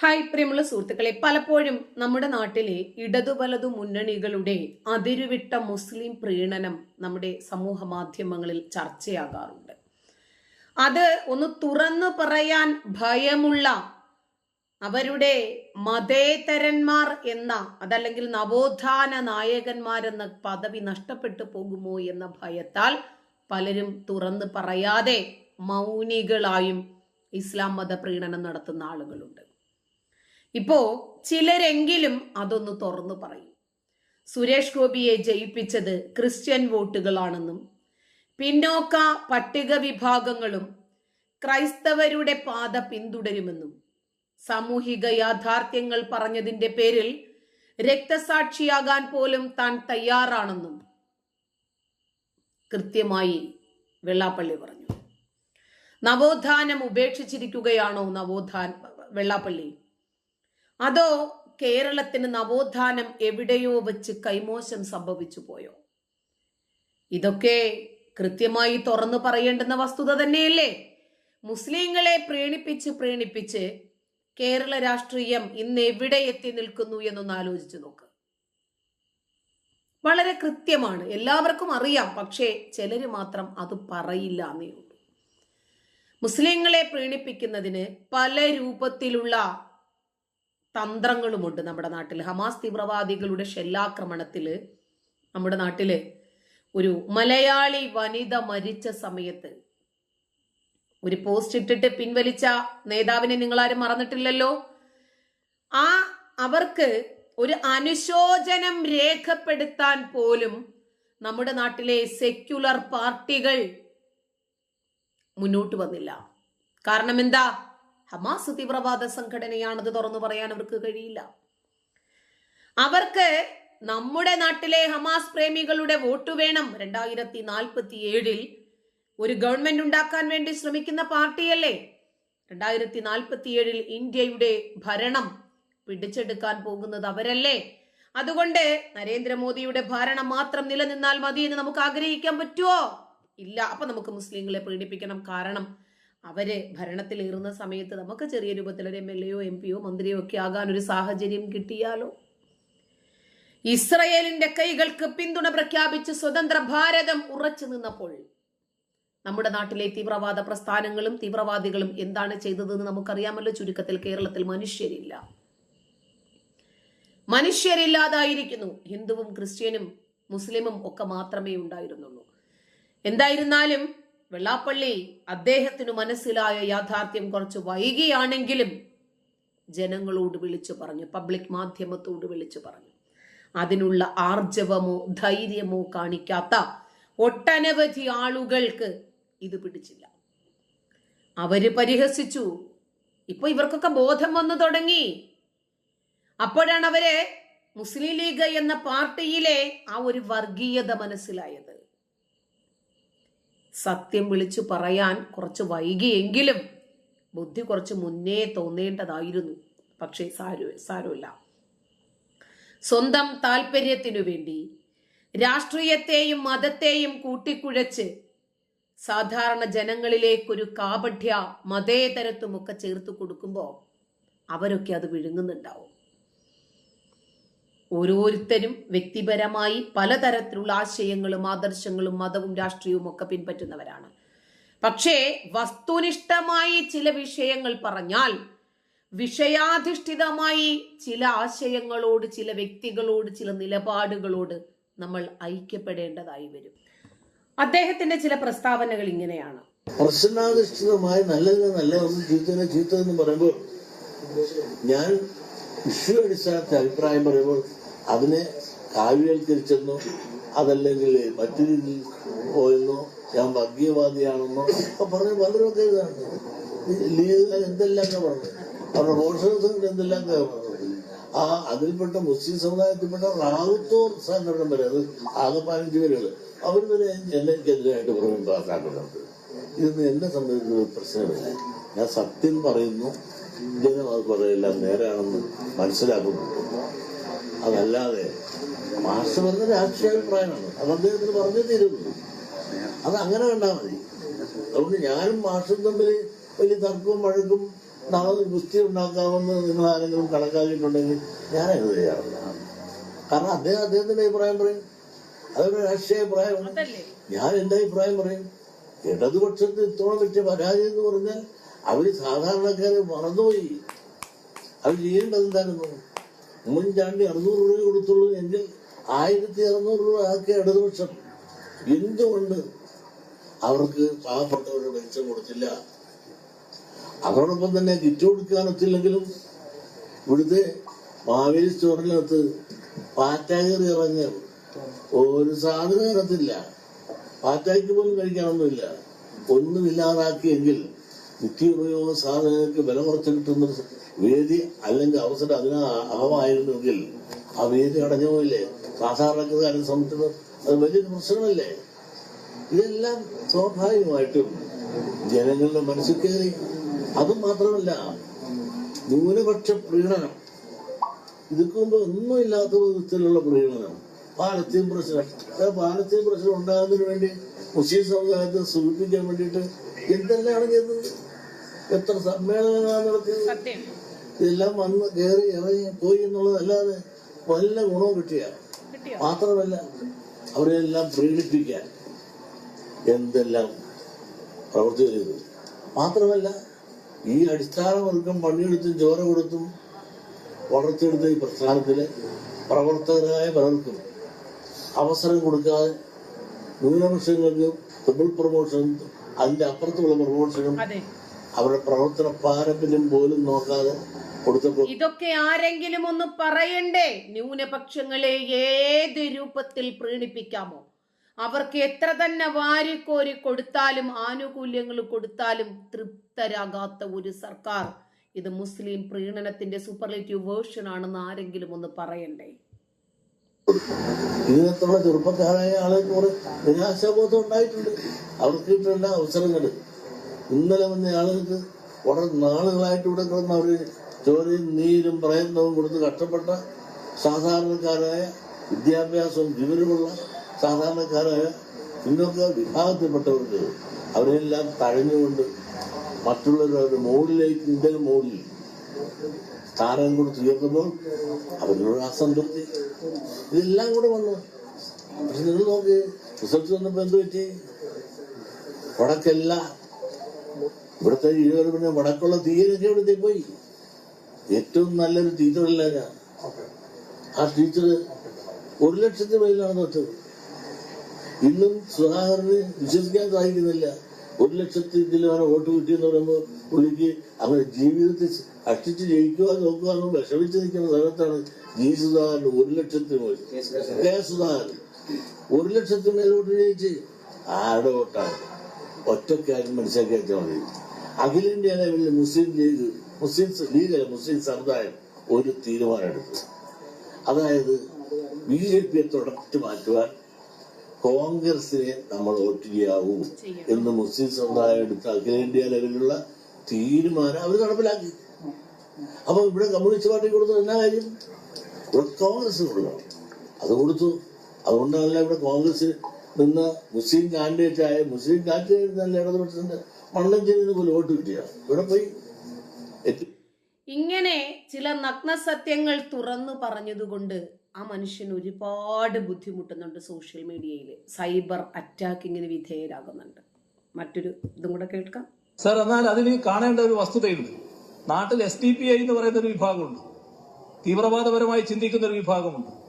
Hi പ്രിയമുള്ള സുഹൃത്തുക്കളെ. പലപ്പോഴും നമ്മുടെ നാട്ടിലെ ഇടതു വലതു മുന്നണികളുടെ അതിരുവിട്ട മുസ്ലിം പ്രീണനം നമ്മുടെ സമൂഹ മാധ്യമങ്ങളിൽ ചർച്ചയാകാറുണ്ട്. അത് ഒന്ന് തുറന്നു പറയാൻ ഭയമുള്ള അവരുടെ മതേതരന്മാർ എന്ന അതല്ലെങ്കിൽ നവോത്ഥാന നായകന്മാരെന്ന പദവി നഷ്ടപ്പെട്ടു പോകുമോ എന്ന ഭയത്താൽ പലരും തുറന്നു പറയാതെ മൗനികളായും ഇസ്ലാം മത പ്രീണനം നടത്തുന്ന ആളുകളുണ്ട്. ഇപ്പോ ചിലരെങ്കിലും അതൊന്ന് തുറന്നു പറയും. സുരേഷ് ഗോപിയെ ജയിപ്പിച്ചത് ക്രിസ്ത്യൻ വോട്ടുകളാണെന്നും പിന്നോക്ക പട്ടിക വിഭാഗങ്ങളും ക്രൈസ്തവരുടെ പാത പിന്തുടരുമെന്നും സാമൂഹിക യാഥാർത്ഥ്യങ്ങൾ പറഞ്ഞതിന്റെ പേരിൽ രക്തസാക്ഷിയാകാൻ പോലും താൻ തയ്യാറാണെന്നും കൃത്യമായി വെള്ളാപ്പള്ളി പറഞ്ഞു. നവോത്ഥാനം ഉപേക്ഷിച്ചിരിക്കുകയാണോ നവോത്ഥാന വെള്ളാപ്പള്ളി? അതോ കേരളത്തിന് നവോത്ഥാനം എവിടെയോ വെച്ച് കൈമോശം സംഭവിച്ചു പോയോ? ഇതൊക്കെ കൃത്യമായി തുറന്നു പറയേണ്ടുന്ന വസ്തുത തന്നെയല്ലേ? മുസ്ലിങ്ങളെ പ്രീണിപ്പിച്ച് പ്രീണിപ്പിച്ച് കേരള രാഷ്ട്രീയം ഇന്ന് എവിടെ എത്തി നിൽക്കുന്നു എന്നൊന്ന് ആലോചിച്ചു നോക്ക്. വളരെ കൃത്യമാണ്. എല്ലാവർക്കും അറിയാം. പക്ഷേ ചിലര് മാത്രം അത് പറയില്ല എന്നേ ഉള്ളൂ. മുസ്ലിങ്ങളെ പ്രീണിപ്പിക്കുന്നതിന് പല രൂപത്തിലുള്ള തന്ത്രങ്ങളുമുണ്ട് നമ്മുടെ നാട്ടിൽ ഹമാസ് തീവ്രവാദികളുടെ ഷെല്ലാക്രമണത്തിൽ നമ്മുടെ നാട്ടിൽ ഒരു മലയാളി വനിത മരിച്ച സമയത്ത് ഒരു പോസ്റ്റ് ഇട്ടിട്ട് പിൻവലിച്ച നേതാവിനെ നിങ്ങളാരും മറന്നിട്ടില്ലല്ലോ? ആ അവർക്ക് ഒരു അനുശോചനം രേഖപ്പെടുത്താൻ പോലും നമ്മുടെ നാട്ടിലെ സെക്യുലർ പാർട്ടികൾ മുന്നോട്ട് വന്നില്ല. കാരണം എന്താ? ഹമാസ് തീവ്രവാദ സംഘടനയാണത് തുറന്നു പറയാൻ അവർക്ക് കഴിയില്ല. അവർക്ക് നമ്മുടെ നാട്ടിലെ ഹമാസ് പ്രേമികളുടെ വോട്ട് വേണം. രണ്ടായിരത്തി നാൽപ്പത്തി ഏഴിൽ ഒരു ഗവൺമെന്റ് ഉണ്ടാക്കാൻ വേണ്ടി ശ്രമിക്കുന്ന പാർട്ടിയല്ലേ? രണ്ടായിരത്തി നാൽപ്പത്തി ഏഴിൽ ഇന്ത്യയുടെ ഭരണം പിടിച്ചെടുക്കാൻ പോകുന്നത് അവരല്ലേ? അതുകൊണ്ട് നരേന്ദ്രമോദിയുടെ ഭരണം മാത്രം നിലനിന്നാൽ മതി എന്ന് നമുക്ക് ആഗ്രഹിക്കാൻ പറ്റുമോ ഇല്ല. അപ്പൊ നമുക്ക് മുസ്ലിങ്ങളെ പീഡിപ്പിക്കണം കാരണം അവർ ഭരണത്തിലേറുന്ന സമയത്ത് നമുക്ക് ചെറിയ രൂപത്തിൽ ഒരു എം എൽ എയോ എം പിയോ മന്ത്രിയോ ഒക്കെ ആകാൻ ഒരു സാഹചര്യം കിട്ടിയാലോ? ഇസ്രയേലിന്റെ കൈകൾക്ക് പിന്തുണ പ്രഖ്യാപിച്ച് സ്വതന്ത്ര ഭാരതം ഉറച്ചു നിന്നപ്പോൾ നമ്മുടെ നാട്ടിലെ തീവ്രവാദ പ്രസ്ഥാനങ്ങളും തീവ്രവാദികളും എന്താണ് ചെയ്തതെന്ന് നമുക്കറിയാമല്ലോ. ചുരുക്കത്തിൽ കേരളത്തിൽ മനുഷ്യരില്ല. മനുഷ്യരില്ലാതായിരിക്കുന്നു. ഹിന്ദുവും ക്രിസ്ത്യനും മുസ്ലിമും ഒക്കെ മാത്രമേ ഉണ്ടായിരുന്നുള്ളൂ. എന്തായിരുന്നാലും വെള്ളാപ്പള്ളി അദ്ദേഹത്തിന് മനസ്സിലായ യാഥാർത്ഥ്യം കുറച്ച് വൈകിയാണെങ്കിലും ജനങ്ങളോട് വിളിച്ചു പറഞ്ഞു പബ്ലിക് മാധ്യമത്തോട് വിളിച്ചു പറഞ്ഞു. അതിനുള്ള ആർജവമോ ധൈര്യമോ കാണിക്കാത്ത ഒട്ടനവധി ആളുകൾക്ക് ഇത് പിടിച്ചില്ല. അവർ പരിഹസിച്ചു. ഇപ്പൊ ഇവർക്കൊക്കെ ബോധം വന്നു തുടങ്ങി. അപ്പോഴാണ് അവരെ മുസ്ലിം ലീഗ് എന്ന പാർട്ടിയിലെ ആ ഒരു വർഗീയത മനസ്സിലായത്. സത്യം വിളിച്ചു പറയാൻ കുറച്ച് വൈകിയെങ്കിലും ബുദ്ധി കുറച്ച് മുന്നേ തോന്നേണ്ടതായിരുന്നു. പക്ഷേ സാരു സാരമില്ല സ്വന്തം താല്പര്യത്തിനു വേണ്ടി രാഷ്ട്രീയത്തെയും മതത്തെയും കൂട്ടിക്കുഴച്ച് സാധാരണ ജനങ്ങളിലേക്കൊരു കാപഠ്യ മതേതരത്വമൊക്കെ ചേർത്ത് കൊടുക്കുമ്പോൾ അവരൊക്കെ അത് വിഴുങ്ങുന്നുണ്ടാവും. ഓരോരുത്തരും വ്യക്തിപരമായി പലതരത്തിലുള്ള ആശയങ്ങളും ആദർശങ്ങളും മതവും രാഷ്ട്രീയവും ഒക്കെ പിൻപറ്റുന്നവരാണ്. പക്ഷേ വസ്തുനിഷ്ഠമായി ചില വിഷയങ്ങൾ പറഞ്ഞാൽ വിഷയാധിഷ്ഠിതമായി ചില ആശയങ്ങളോട് ചില വ്യക്തികളോട് ചില നിലപാടുകളോട് നമ്മൾ ഐക്യപ്പെടേണ്ടതായി വരും. അദ്ദേഹത്തിന്റെ ചില പ്രസ്താവനകൾ ഇങ്ങനെയാണ്. പ്രശ്നാധിഷ്ഠിതമായി നല്ലതിനെ നല്ലതെന്നും ചീത്തനെ ചീത്തതെന്നും പറയുമ്പോൾ ഞാൻ വിഷു അടിസ്ഥാനത്തെ അഭിപ്രായം പറയുമ്പോൾ അതിനെ കാവ്യവൽക്കരിച്ചെന്നോ അതല്ലെങ്കിൽ മറ്റു രീതിയിൽ പോയെന്നോ ഞാൻ വർഗീയവാദിയാണെന്നോ ഒക്കെ പറഞ്ഞ് പലരൊക്കെ എന്തെല്ലാം പറഞ്ഞു? അവരുടെ സംഘടന എന്തെല്ലാം പറഞ്ഞു? ആ അതിൽപ്പെട്ട മുസ്ലിം സമുദായത്തിൽപ്പെട്ട റാവുത്തോർ സംഘടന വരെ അത് ആകെ പതിനഞ്ച് പേരുകൾ അവർ വരെ എന്നെക്കെതിരായിട്ട് പുറമെ പാസ്സാക്കുന്നുണ്ട് ഇതൊന്നും എന്നെ സംബന്ധിച്ച് ഒരു പ്രശ്നമില്ല. ഞാൻ സത്യം പറയുന്നു ജനം അത് പറയെല്ലാം നേരാണെന്ന് മനസ്സിലാക്കുന്നു. അതല്ലാതെ മാസ്റ്റർ പറഞ്ഞ രാഷ്ട്രീയാഭിപ്രായമാണ് അത് അദ്ദേഹത്തിന് പറഞ്ഞു തീരുന്നു അത് അങ്ങനെ കണ്ടാൽ മതി. അതുകൊണ്ട് ഞാനും മാഷും തമ്മിൽ വലിയ തർക്കവും വഴക്കും നാളെ ഗുസ്തി ഉണ്ടാക്കാമെന്ന് നിങ്ങൾ ആരെങ്കിലും കണക്കാക്കിയിട്ടുണ്ടെങ്കിൽ ഞാൻ അത് ചെയ്യാറില്ല കാരണം അദ്ദേഹം അദ്ദേഹത്തിന്റെ അഭിപ്രായം പറയും. അതൊരു രാഷ്ട്രീയ അഭിപ്രായമാണ് ഞാൻ എന്റെ അഭിപ്രായം പറയും. ഇടതുപക്ഷത്തിൽ ഇത്തോളം പറ്റിയ പരാജയം എന്ന് പറഞ്ഞാൽ അവർ സാധാരണക്കാരെ മറന്നുപോയി. അവർ ചെയ്യേണ്ടത് എന്തായിരുന്നു? ഉമ്മൻചാണ്ടി അറുന്നൂറ് രൂപ കൊടുത്തുള്ളൂ. എങ്കിൽ ആയിരത്തി അറുന്നൂറ് രൂപ ആക്കിയ ഇടതുപക്ഷം. എന്തുകൊണ്ട് അവർക്ക് പാവപ്പെട്ടവരുടെ വെളിച്ചം കൊടുത്തില്ല? അതോടൊപ്പം തന്നെ കിറ്റ് കൊടുക്കാനൊത്തില്ലെങ്കിലും ഇവിടുത്തെ മാവേലി സ്റ്റോറിനകത്ത് പാറ്റ കയറി ഒരു സാധനം ഇറത്തില്ല. പാറ്റായ്ക്ക് പോലും കഴിക്കാനൊന്നുമില്ല. ഒന്നുമില്ലാതാക്കിയെങ്കിൽ നിത്യോപയോഗ സാധനങ്ങൾക്ക് വില കുറച്ച് കിട്ടുന്ന വേദി അല്ലെങ്കിൽ അവസരം അതിന് അഹമായിരുന്നെങ്കിൽ ആ വേദി അടഞ്ഞു പോയില്ലേ? സാധാരണക്കാരെ സംബന്ധിച്ച് അത് വലിയൊരു പ്രശ്നമല്ലേ? ഇതെല്ലാം സ്വാഭാവികമായിട്ടും ജനങ്ങളുടെ മനസ്സിൽ കയറി. അതും മാത്രമല്ല ന്യൂനപക്ഷ പ്രീണനം. ഇതൊക്കെ മുമ്പ് ഒന്നും ഇല്ലാത്ത വിധത്തിലുള്ള പ്രീണനം. പാലത്തെയും പ്രശ്നം. ആ പാലസ്തീൻ പ്രശ്നം ഉണ്ടാകുന്നതിന് വേണ്ടി മുസ്ലിം സമുദായത്തെ സൂചിപ്പിക്കാൻ വേണ്ടിയിട്ട് എന്തെല്ലാമാണ് ചെയ്തത് എത്ര സമ്മേളനങ്ങളാണ് നടത്തിയത് ഇതെല്ലാം വന്ന് കയറി ഇറങ്ങി പോയി എന്നുള്ളതല്ലാതെ വല്ല ഗുണവും കിട്ടിയ? മാത്രമല്ല അവരെല്ലാം പ്രീണിപ്പിക്കാൻ എന്തെല്ലാം പ്രവർത്തി ചെയ്തു. മാത്രമല്ല ഈ അടിസ്ഥാന വർഗം പണിയെടുത്തും ചോര കൊടുത്തും വളർത്തിയെടുത്ത ഈ പ്രസ്ഥാനത്തിലെ പ്രവർത്തകരായ പലർക്കും അവസരം കൊടുക്കാതെ ന്യൂനപക്ഷങ്ങൾക്ക് ഡബിൾ പ്രൊമോഷൻ അതിന്റെ അപ്പുറത്തുള്ള പ്രൊമോഷനും അവരുടെ പ്രവർത്തന പാരമ്പര്യം പോലും നോക്കാതെ കൊടുത്തപ്പോൾ ഇതൊക്കെ ആരെങ്കിലും ഒന്ന് പറയണ്ടേ? ന്യൂനപക്ഷങ്ങളെ ഏത് രൂപത്തിൽ പ്രീണിപ്പിക്കാമോ? അവർക്ക് എത്ര തന്നെ വാരിക്കോരി കൊടുത്താലും ആനുകൂല്യങ്ങൾ കൊടുത്താലും തൃപ്തരാകാത്ത ഒരു സർക്കാർ. ഇത് മുസ്ലിം പ്രീണനത്തിന്റെ സൂപ്പർലേറ്റീവ് വേർഷൻ ആണെന്ന് ആരെങ്കിലും ഒന്ന് പറയണ്ടേ? ഇതിനകത്തുള്ള ചെറുപ്പക്കാരായ ആളുകൾക്ക് നിരാശാബോധം ഉണ്ടായിട്ടുണ്ട്. അവർക്ക് കിട്ടേണ്ട അവസരങ്ങൾ ഇന്നലെ വന്ന ആളുകൾക്ക് വളരെ നാളുകളായിട്ട് ഇവിടെ കിടന്ന് അവർ ചോരയും നീരും പ്രയത്നവും കൊടുത്ത് കഷ്ടപ്പെട്ട സാധാരണക്കാരായ വിദ്യാഭ്യാസവും വിവരമുള്ള സാധാരണക്കാരായ ഇന്നൊക്കെ വിഭാഗത്തിൽപ്പെട്ടവർക്ക് അവരെല്ലാം തഴഞ്ഞുകൊണ്ട് മറ്റുള്ളവരുടെ മോഡിലേക്ക് ഇന്ത്യൻ മോഡിൽ സ്ഥാനം കൊടുത്ത് ഉയർത്തുമ്പോൾ അവരുടെ അസംതൃപ്തി. ഇതെല്ലാം കൂടെ വന്നു. പക്ഷെ നിങ്ങൾ നോക്കി റിസൾട്ട് വന്നപ്പോ എന്ത് പറ്റി? വടക്കല്ല ഇവിടുത്തെ ജീവിതം പിന്നെ വടക്കുള്ള തീരൊക്കെ ഇവിടുത്തെ പോയി. ഏറ്റവും നല്ലൊരു ടീച്ചറല്ല ഞാൻ ആ ടീച്ചർ ഒരു ലക്ഷത്തിന് മേലാണ് തൊട്ടത്. ഇന്നും സുധാകരന് വിശ്വസിക്കാൻ സാധിക്കുന്നില്ല. ഒരു ലക്ഷത്തി ഇതിലാണ് വോട്ട് കിട്ടിയെന്ന് പറയുമ്പോൾ പുള്ളിക്ക് അങ്ങനെ ജീവിതത്തിൽ അക്ഷിച്ച് ജയിക്കുക നോക്കുക എന്ന് വിഷമിച്ച് നിൽക്കുന്ന സ്ഥലത്താണ് ജി സുധാകരൻ ഒരു ലക്ഷത്തിന് മേൽ കെ സുധാകരൻ. ഒരു ലക്ഷത്തിന് മേൽ വോട്ട് ജയിച്ച് ആരുടെ വോട്ടാണ്? ഒറ്റക്കാരും മനസ്സിലാക്കിയാൽ മതി. അഖിലേന്ത്യാ ലെവലിൽ മുസ്ലിം ലീഗ് മുസ്ലിം ലീഗ് മുസ്ലിം സമുദായം ഒരു തീരുമാനമെടുത്തു. അതായത് ബി ജെ പിയെ തുടച്ചു മാറ്റുവാൻ കോൺഗ്രസിനെ നമ്മൾ വോട്ട് ചെയ്യാവൂ എന്ന് മുസ്ലിം സമുദായം എടുത്ത അഖിലേന്ത്യാ ലെവലിലുള്ള തീരുമാനം അവർ നടപ്പിലാക്കി. അപ്പൊ ഇവിടെ കമ്മ്യൂണിസ്റ്റ് പാർട്ടി കൊടുത്തു എന്നാ കാര്യം? ഇവിടെ കോൺഗ്രസ് കൊടുക്കണം. അത് കൊടുത്തു. അതുകൊണ്ടല്ല ഇവിടെ കോൺഗ്രസ് നിന്ന് മുസ്ലിം കാൻഡിഡേറ്റ് ആയ മുസ്ലിം കാൻഡിഡേറ്റ് നല്ല ഇടതുപക്ഷത്തിന്റെ മണ്ണഞ്ചേരി പോലും വോട്ട് കിട്ടിയ? ഇവിടെ പോയി. ഇങ്ങനെ ചില നഗ്ന സത്യങ്ങൾ തുറന്നു പറഞ്ഞതുകൊണ്ട് ആ മനുഷ്യൻ ഒരുപാട് ബുദ്ധിമുട്ടുന്നുണ്ട് സോഷ്യൽ മീഡിയയിൽ സൈബർ അറ്റാക്കിങ്ങിന് വിധേയരാകുന്നുണ്ട്. മറ്റൊരു ഇതും കൂടെ കേൾക്കാം. സർ എന്നാൽ അതിൽ കാണേണ്ട ഒരു വസ്തുതയുണ്ട്. നാട്ടിൽ എസ് ഡി പി ഐ എന്ന് പറയുന്ന ഒരു വിഭാഗമുണ്ട്. തീവ്രവാദപരമായി ചിന്തിക്കുന്ന ഒരു വിഭാഗമുണ്ട്.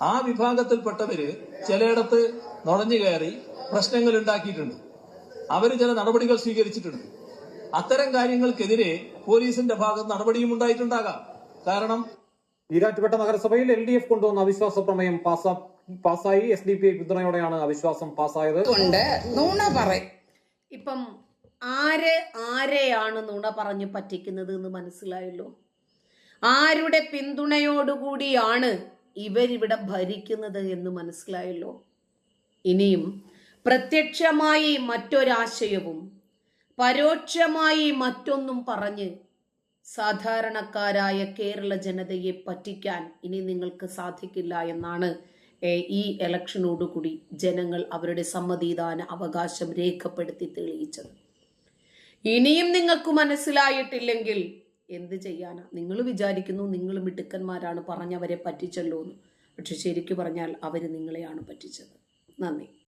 ആ വിഭാഗത്തിൽപ്പെട്ടവര് ചിലയിടത്ത് നുഴഞ്ഞു കയറി പ്രശ്നങ്ങൾ ഉണ്ടാക്കിയിട്ടുണ്ട്. അവർ ചില നടപടികൾ സ്വീകരിച്ചിട്ടുണ്ട്. അത്തരം കാര്യങ്ങൾക്കെതിരെ പോലീസിന്റെ ഭാഗത്ത് നടപടിയും ഉണ്ടായിട്ടുണ്ടാകാം. കാരണം ഈരാറ്റുപേട്ട നഗരസഭയിൽ എൽ ഡി എഫ് കൊണ്ടുവന്ന അവിശ്വാസ പ്രമേയം പാസാ പാസ്സായി എസ് ഡി പി ഐ പിന്തുണയോടെയാണ് അവിശ്വാസം പാസ്സായത് കൊണ്ട് നുണ പറയും ഇപ്പം ആര് ആരെയാണ് നുണ പറഞ്ഞു പറ്റിക്കുന്നത് എന്ന് മനസ്സിലായല്ലോ? ആരുടെ പിന്തുണയോടുകൂടിയാണ് ഇവരിവിടെ ഭരിക്കുന്നത് എന്ന് മനസ്സിലായല്ലോ? ഇനിയും പ്രത്യക്ഷമായി മറ്റൊരാശയവും പരോക്ഷമായി മറ്റൊന്നും പറഞ്ഞ് സാധാരണക്കാരായ കേരള ജനതയെ പറ്റിക്കാൻ ഇനി നിങ്ങൾക്ക് സാധിക്കില്ല എന്നാണ് ഈ ഇലക്ഷനോടുകൂടി ജനങ്ങൾ അവരുടെ സമ്മതിദാന അവകാശം രേഖപ്പെടുത്തി തെളിയിച്ചത്. ഇനിയും നിങ്ങൾക്ക് മനസ്സിലായിട്ടില്ലെങ്കിൽ എന്ത് ചെയ്യാനാ? നിങ്ങൾ വിചാരിക്കുന്നു നിങ്ങൾ മിടുക്കന്മാരാണ് പറഞ്ഞവരെ പറ്റിച്ചല്ലോ എന്ന് പക്ഷെ ശരിക്കു പറഞ്ഞാൽ അവർ നിങ്ങളെയാണ് പറ്റിച്ചത്. നന്ദി.